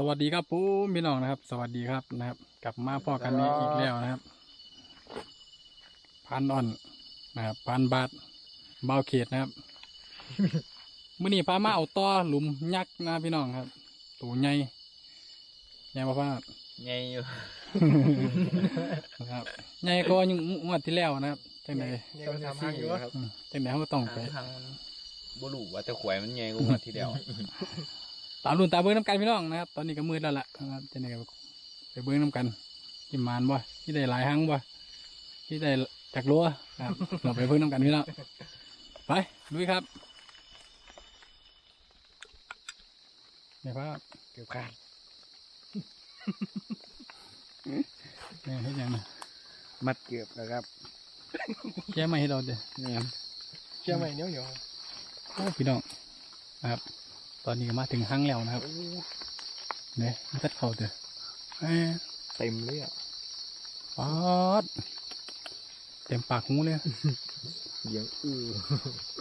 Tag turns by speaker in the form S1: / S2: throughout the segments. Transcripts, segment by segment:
S1: สวัสดีครับผมพี่น้องนะครับ สวัสดีครับนะครับ กลับมาพ่อกันนี้อีกแล้วนะครับพันอ่อนนะครับพันบาทเบาเขตนะครับมื่อนี้พามาเอาต่อหลุมยักษ์นะพี่น้องครับตัวใหญ่ใหญ่มาพา
S2: ไงอยู่
S1: นะครับใหญ่ก็ยังงวดที่แล้วนะครับจังได
S3: เนี่ยก็ทำให้อยู่ครับ
S1: อืมจังไดเขาก็ต้องไป
S2: ทางบลูว่าแต่ขวายมันไงกูมาทีเดียว
S1: ตามรุ่นตามเบิ้งน้ำกันพี่น้องนะครับ ตอนนี้ก็มืดแล้วล่ะนะครับจังไดก็ไปเบิ้งน้ำกันกินมานบ่ที่ได้หลายหังบ่ที่ได้จากรั้วครับ เราไปเบิ้งน้ำกันพี่น้องไปลุยครับเนี่ยครับ
S3: เกี่ยวกัน
S1: เนี่ยให้ยังนะ
S3: มัดเกือบนะครับ
S1: แค่ไม่ให้เราเด้อ
S3: เนี่ยเชื่อไหมเหนียวเหนียว
S1: โอ้พี่น้องนะครับ ตอนนี้ก็มาถึงหังแล้วนะครับเนี่ยมันตัดเข่าเด้อแหม
S3: เต็มเลยอะ
S1: ปอดเต็มปากหูเลย
S3: เลี้ยงอือ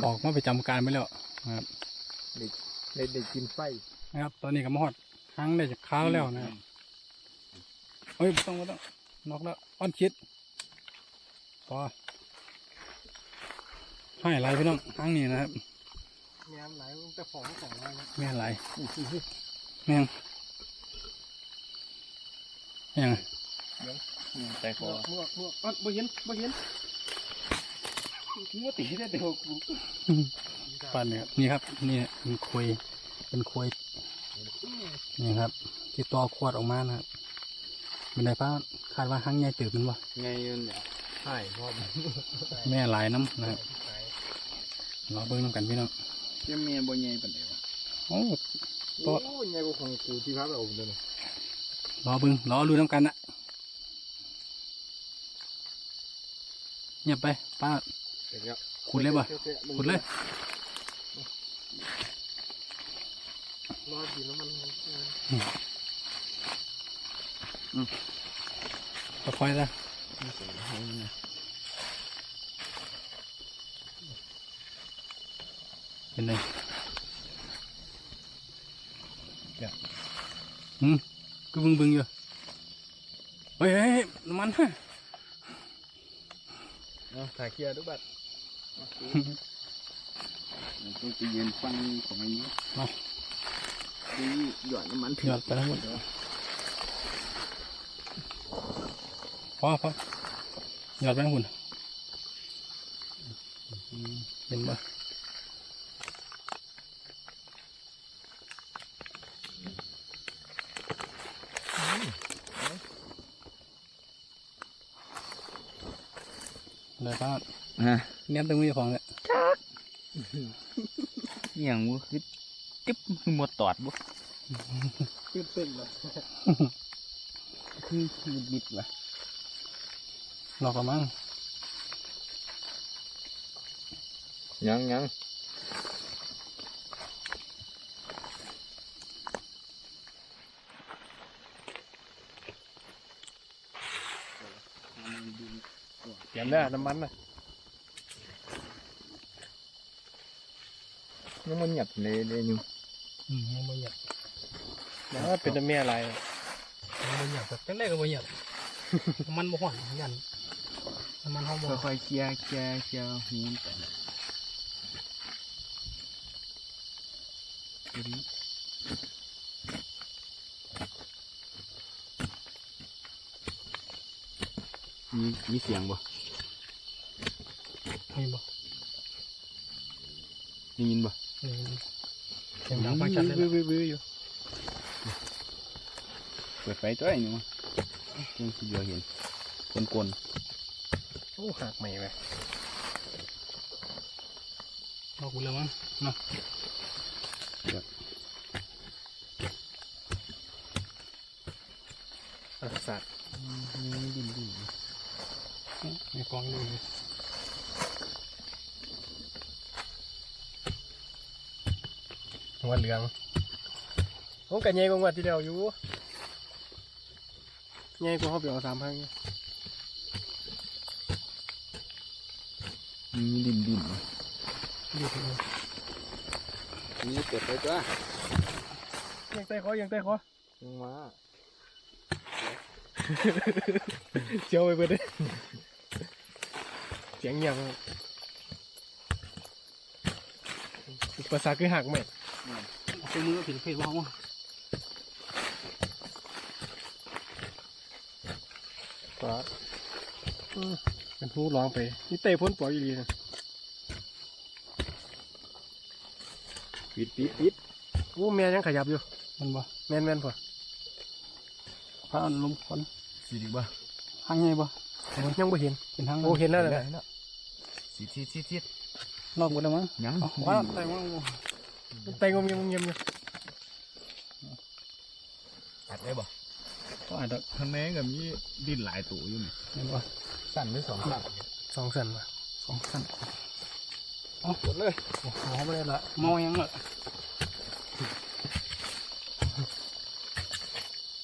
S1: ออกมาไปจำการไปแล้วนะครับ
S3: เด็กเด็กเด็กกินไส้
S1: นะครับ ตอนนี้ก็มาหอดหังได้จากข้าวแล้วนะครับเฮ้ยบ่ต้องไม่ต้องนอกแล้วอ้อนคิดพอให้ไรพี่น้องหังนี่นะครับ
S3: งานไหลจะฟองสองอยนะ
S1: แม่ไรแม่งแม่ง
S2: ใจคอ
S3: อเมื่อเมื่อบ่เห็นบ่เห็นงัวตีได้เดียวกู
S1: ปันเนี่ยนี่ครับ นี่เป็นควยเป็นควยนี่ครับ ที่ตอขวดออกมานะครับเป็นไรป้าคาดว่าหังใหญ่ตื่นมันวะ
S2: ไงอยู่เนี่ย
S3: ใช่พ่อ
S1: แม่หลายน้ำนะครับรอเบิ้งน้ำกันพี่น้อง
S2: ยังเมียบ่ไงปานใดวะ
S1: โอ้
S3: โอ้ยไงกูของกูที่พักเราเดิน
S1: รอเบิ้งรอรู้น้ำกันนะเงียบไปป้า
S3: เสร็จแล้ว
S1: ขุดเลยบ่ขุดเลย
S3: รอกินแล้วมัน
S1: ค่อยๆนะ เป็นไงอืมก็บึงบึงๆอยู่เฮ้ยเฮ้ยเฮ้ยน้ำมันฮะ
S3: เอาถ่ายเคลียร์ทุกบัตร
S2: ต้องไปยืนฟังของไอ้นี้
S1: เอา
S2: ดูหยอดน้ำมัน
S1: หยอดไปทั้งหมดพอพอหยอดไปทั้งหมดอืมเห็นปะเลยป้า
S2: ฮะ
S1: เนี้ยตรงนี้ของเนี่ย
S2: อย่างกูคือจิ๊บคือหมดตอดบ่
S3: ขึ้นเต้นเลย
S2: คือคือบิดว่ะ
S1: หลอกกระมัง
S3: ยังยังเขียนได้น้ำมันนะ ยังมันหยัดเลยเลยอยู่
S1: อืมยังไม่หยัด
S3: นะเป็นแม่อะไร
S1: ยังไม่หยัดแบบจังได้ก็ไม่หยัดมันบ่หวานยันมันห้องบ่
S2: ค่อยๆเคลียร์เคลียร์เคลียร์หูไปมีมีเสียงบ่
S1: มีบ่
S2: ได้ยินบ่
S1: นี่ เสียงดังฟังชัดเลยนะ
S3: วิววิวอยู่
S2: เปิดไฟตัวไอ้หนูยังสิเดียวเห็นคนกลน
S3: โอ้หักใหม่ไป
S1: เราคุยแล้วมั้งเนาะ
S3: สัตว์
S2: ดินดิน
S1: มีกองดูอยู่
S3: หัวเหลืองโอ้กันใหญ่กว่าที่เดียวอยู่ใหญ่กว่าเขาเปลี่ยนสามพัน
S2: มีดินดิน
S1: อยู่ที่นี่
S2: นี่เปิดไฟตัว
S3: ยังใต้คอยังใต้คอ
S2: ยังมา
S3: เจียวไปเบิดเลยเสียงเงียบครับอุปสรรคคือหักไหม
S1: เอามือผิดเพศว่างวะ
S3: ปลาอืมเป็นผู้ร้องไป นี่เตะพ้นปล่อยอีหลีนะ
S2: ปิดปิดปิด
S3: อู้แม่ยังขยับอยู่
S1: มันบ่
S3: แม่นแม่นพอ
S1: พระลมควัน
S2: สีดีบ่
S1: หางไงบ่
S3: ยังไม่เห็น
S1: เป็นหาง
S3: โอ้เห็นแล้วนะ
S2: สีทิศทิศทิศ
S1: นอกหมดแล้วมั้ง
S2: ยัง
S1: เอาว่าแต่ว่า
S3: เตะงมเงียมเงียมอยู่
S2: ตัดได้บ่
S1: ก็อาจจะ
S2: ข้างในก็มีดินหลายตัวอยู่นี่
S1: เห็นบ่
S2: สั่นหรือสองสั่น
S3: สองสันว่ะ
S1: สองขั้น
S2: หมดเลย
S1: โอ้โหไม่ได้ละเมายังละ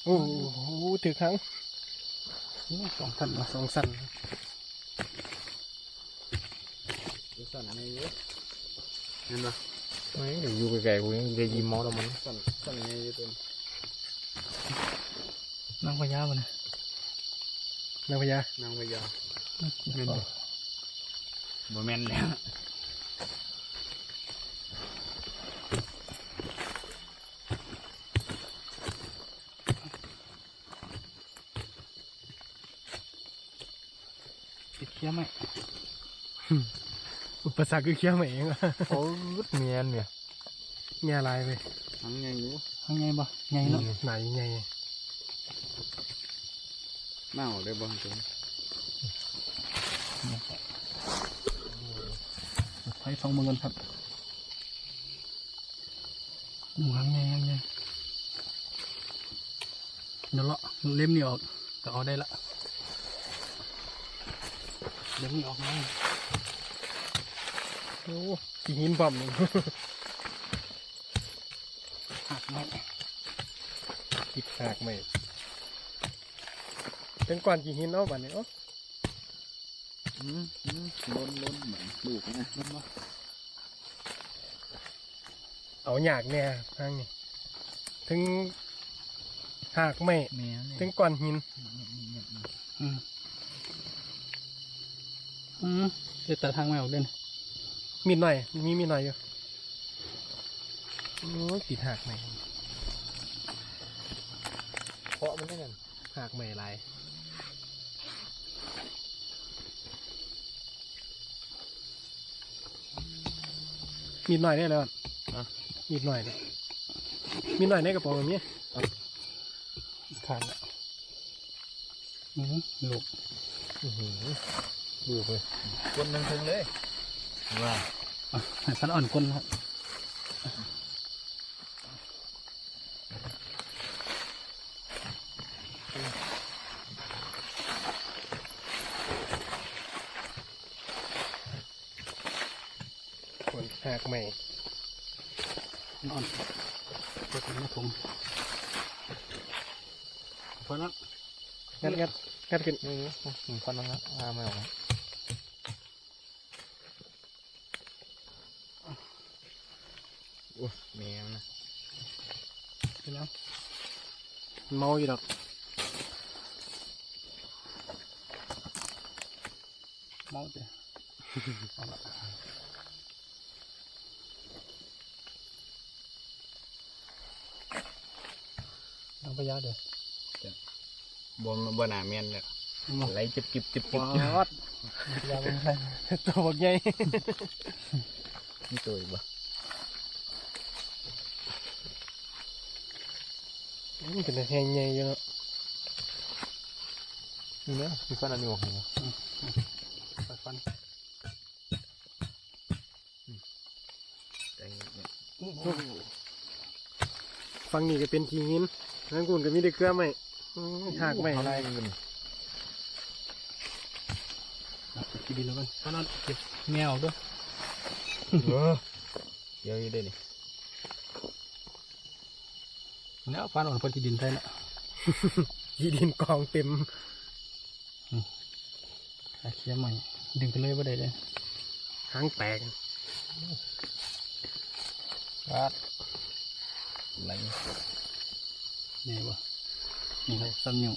S3: โอ้โหถือครั้ง
S1: นี่สองขั้นละ
S3: สองสัน
S2: สั่นในเยอะเห็นบ่
S3: ไม่เดี๋ยวอยู่ไกลๆกูยังจะยิ้มมอแล้วมัน
S2: สั่นสั่นในเยอะเต็ม
S1: นั่งพยาบ่นะ
S3: นางพญานา
S2: งพญา
S1: เห็นบ่
S2: บ่แม่นแล้ว
S1: ติดเคี้ยวไหม
S3: อุปสรรคคือเขี้ยวไหมเองอะ
S2: โอ้ยเมียนเนี่ย
S3: แง่ลายไป
S2: ทั้งไงอยู่
S1: หางไงบ่ไงเนาะ
S3: ไหนไง
S2: เน่าเลยบ่จัง
S1: ไฟสองมือกันครับหมูหางไงหางไงเดี๋ยวเลาะเล็มนี่ออกก็เอาได้ละเล็มนี่ออกมา
S3: โอ้กี่หินปั๊มนี่
S1: หักไหม
S3: ติดหักไหมเป็นก่อนกี่หินเอาบัดนี้เอ้า
S2: อืมอืมล้นล้นเหมือนลูกนะ
S1: เห็นบ่
S3: เอาหยากแน่ทางนี้ถึงหักไหม
S2: แม่นี่
S3: ถึงก่อนหิน
S1: อืมอืมเดี๋ยวตัดทางไม่ออกเด่น
S3: มีดหน่อย มีมีดหน่อยอยู่โอ้ยติดหักไหมเพราะมันได้กันหักไหมลายมีดหน่อยได้แล้วอะมีดหน่อยเลยมีดหน่อยในกระเป๋าแบบนี้
S1: ขาดละอืมลูก
S3: ดูไป
S2: คนนึงถึงเลย ว่า
S1: อะให้พันอ่อนก้นครับ
S3: คนหักไหม
S1: พันอ่อนกดมาถุงเพราะนั้น
S3: งัดงัดงัดขึ้น
S2: นี่ผมฟันแล้วนะอ่าไม่ออก อ้แมวนะ
S1: ไปแล้ว
S3: เมาอยู่ดอก
S1: เมาเจ้ะเอาละน้องพยาเด้อ
S2: บ่มบ่หนาแม่นเลย
S1: มา
S2: ไหลจิบจิบจิบจิบ
S1: วัดยาเป็นไร
S3: ตัวบักใหญ่
S2: นี่ตัวอีกบ่
S3: มันเป็นแหงใหญ่อยู่เนาะ
S2: นี่นะมีฟันอันนี้ออกเหรอ
S1: ไปฟัน
S2: แต่เนี่ย
S3: ฟังนี่ก็เป็นขี้หินนั่นกูนก็มีแต่เกลือไหมอื้อหักไหม
S2: อะไร
S3: ลาย
S2: มัน
S1: กินดีแล้วกันพันอ่อนเก็บแมวด้วย
S2: เออเดี๋ยวอยู่ได้นี่
S1: แล้วพันอ่อนพอที่ดินไทยละ
S3: ขี้ดินกองเต็ม
S1: ขาเคี้ยวใหม่ ดึงไปเลยว่าได้เลย
S3: หางแตก
S2: วัดไหล
S1: นี่บ่นี่ครับซ้ำนิ้ว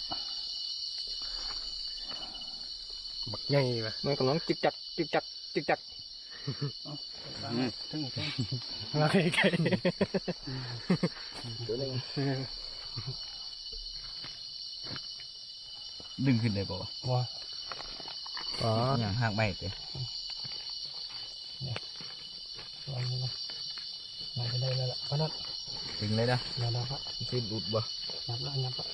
S3: บักใหญ่ปะ
S2: มันกำลังจิกจักจิกจักจิกจัก
S1: ถึงถึง
S3: มาไกล
S2: ตัวนึง
S3: ๆ
S2: ดึงขึ้นได้ป่าวะ
S1: ว่า
S3: อ๋อ
S2: อย่างหักไม่เตะ
S1: ลองดูนะน่าจะได้แล้วล่ะเพราะนั้น
S2: ดึงเลยนะ
S1: เราเราครับ
S2: สิ้นอุดบ่
S1: นับละนับละ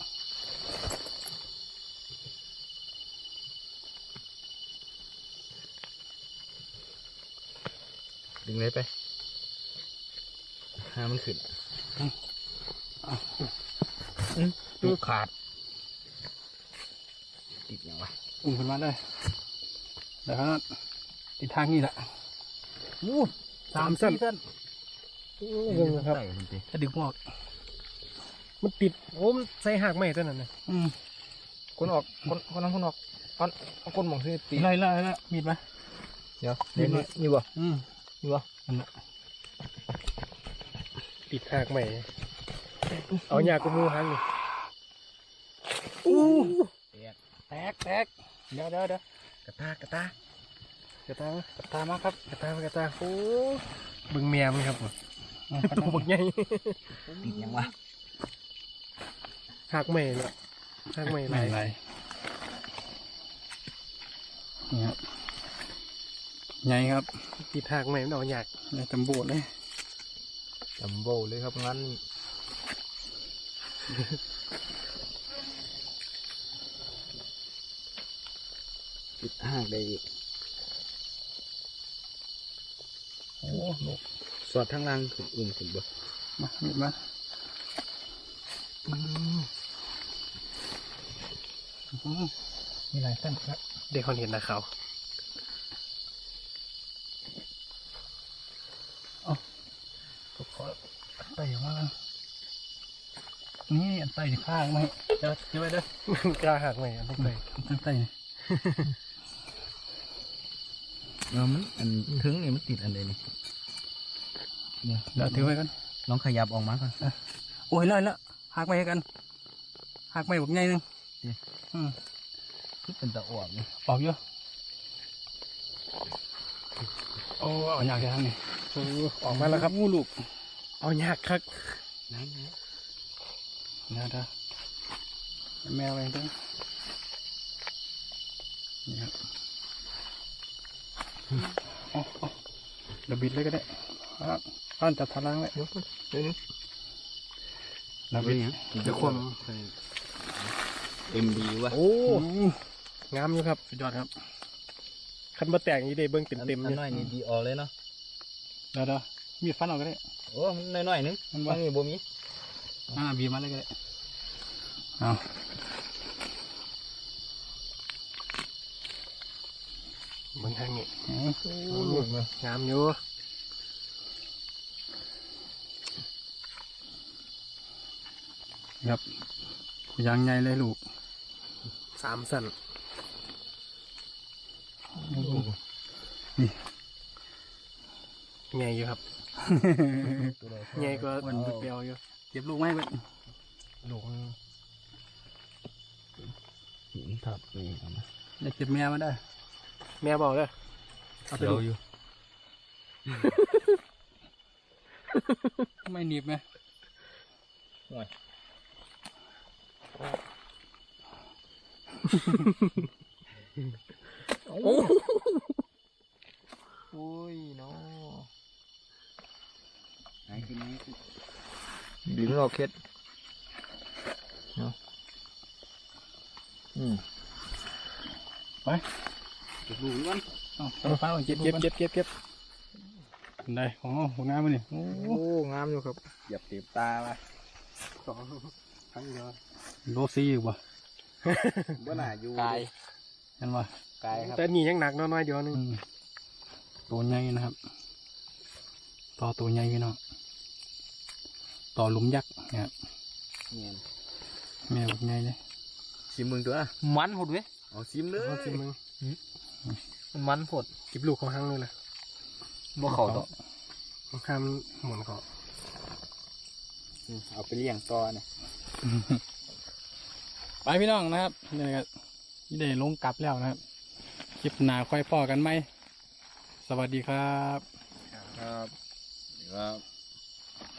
S2: ดึงเลยไปหามันขึ้นลูกขาด ติดยังวะ
S1: อุ้มขึ้นมาได้เดี๋ยวเพราะนั้นติดทางนี่แหละ
S2: วู้
S1: สามสี่เส้น
S3: เบิ่งนะครับ
S2: ใส่มันติ
S1: ถ้าดึงหมอก
S3: มันติดโอ้มันใส่หักไม่ตัวนั้นนะ
S1: อืม
S2: คนออกคนคนนั้นคนออกอันเอาคนมองที่ตี
S1: ไล่ไล่ไล่มีดไหม
S2: เดี๋ยวนี่นี่นี่บ่
S1: อืม
S2: นี่บ่
S1: นั่นแหละ
S3: ติดหักไม่ เอาหยากูมูหังนี่
S1: แตกแตกเดี๋ยวเดี๋ยวเดี๋ยว
S2: กระตากระตาก
S3: ระตาม
S1: ตามมาครับ
S3: กระตามกระตาโอ้เบิ่งแมวมันครับผม
S1: อืม
S3: ตัวบักใหญ่
S2: ติดยังวะ
S3: หักไม่เนาะหักไม่ไหล
S1: ไม่ไรนี่ครับ ใหญ่ครับ
S3: ติดหักไม่มันเอาหยาก
S1: ในตำบลเลย
S2: จัมโบเลยครับงั้นติดหักได้อีกโอ้โหสอดทั้งล่างขึ้นอุ่นขึ้นบ่
S1: มามีดมาอืมมีหลายเส้นครับ
S3: เด็กคนเห็นนะเขา
S1: ก็ขอไต่ออกมากัน นี่อันไต่ที่ข้างไหมเดี๋ยวเดี๋ยวไปเด้อก
S3: ล้าหักไม่อันนี้เลย
S1: ตั้งไต่นี่
S2: เออมันอันถึงนี่มันติดอันใดนี่
S1: เดี๋ยวเดี๋ยวถือไว้กัน
S2: ลองขยับออกมาก่อน
S1: โอ้ยเลยละหักไปกันหักไปแบบใหญ่หนึงอืม
S2: คือเป็นตะอวบนี่
S1: ออกเยอะโอ้เอาอยากจะทางนี้
S3: โอ้ออกมาแล้วครับ
S1: งูลูก
S3: เอาหยากครับ
S2: ไหนไห น
S1: เดี๋ยวเดี๋ยวแมวเองด้วยนี่ครับอ๋ออ๋อเดี๋ยวบิดเลยก็ได้ครับป้านจับทางล่างไว้
S2: เดี๋ยวก่อนเดี๋ยวนี้
S1: เดี๋ยวบิด
S2: จะควมเอ็มดีวะ
S3: โอ้
S1: อืม
S3: งามอยู่ครับ
S1: สุดยอดครับ
S3: คันมาแตกอย่างนี้ได้เบิ้งเต็มเต็มๆ
S2: อั
S3: เล
S2: น
S3: ย
S2: น้อยนี่ดีออกเลยเนาะ
S1: เดี๋ยวเดี๋ยวมีดฟันออกก็ได้
S2: โอ้มันน้อยๆนึง
S1: มัน
S2: บา
S1: ว่าง
S2: นี่บ่มี
S1: อ่าบีบมาเลยก็ได้เอา
S3: เบิ้งทางนี้
S1: อืม
S2: ลูกเนาะ
S3: งามอยู่
S1: ครับยางใหญ่เลยลูก
S3: สามสัน
S1: นี่
S3: ใหญ่อยู่ครับ
S2: ตัวใด
S3: ใหญ่กว่า
S1: วันเปรียวอยู่ เก็บลูกไม้ไว้
S3: ลูก
S2: หินทับนี่เอามา
S1: ได้เก็บแม่มาได้
S3: แม่บอกเลยเอาไป
S2: เดี๋ย
S3: ดู
S2: วอยู่
S1: ไม่หนีบไหม
S3: โอ้
S2: โอ้ยเนาะไหนขึ้นไหนขึ้น บีบมันออกเคล็ดเนาะอืม
S1: ไป
S2: เก็บลูกมัน
S1: เอาเอาฟ้าเอาเก็บ
S3: เก็บ
S1: เก็
S3: เก็
S1: บบ
S3: เก็บเก็บ
S1: ได้อ๋อผลงานมันนี่โอ้
S2: โอ้งามอยู่ครับอย่าเต็บตาไป
S3: สองครั้งเดียว
S1: โลซี่อยู่บ่
S2: บ่น่าอยู่
S3: กาย
S1: เห็นบ่
S2: กายครับ
S3: แต่นี่ยังหนักน้อยๆเดียวนึง
S1: อืมตัวใหญ่นะครับต่อตัวใหญ่พี่น้อง ต่อหลุมยักษ์นะครับ
S2: เนี่ย
S1: แม่แบบใหญ่เลย
S2: ชิมมึงตัวนะ
S3: มันหดเว้ย
S2: เอาชิมเลย
S3: เอาสิมึง
S2: มันมันผด
S3: เก็บลูกของหังเลยนะ
S2: บ่เข่าต่อ
S3: ของข้ามหมุนเขา
S2: อืมเอาไปเลี้ยงต่อเนี่ย
S1: ไปพี่น้องนะครับนี่ก็ที่ได้ลงกลับแล้วนะครับคลิปหน้าค่อยพอกันไหม สวัสดีครับ
S2: ครับ ครับ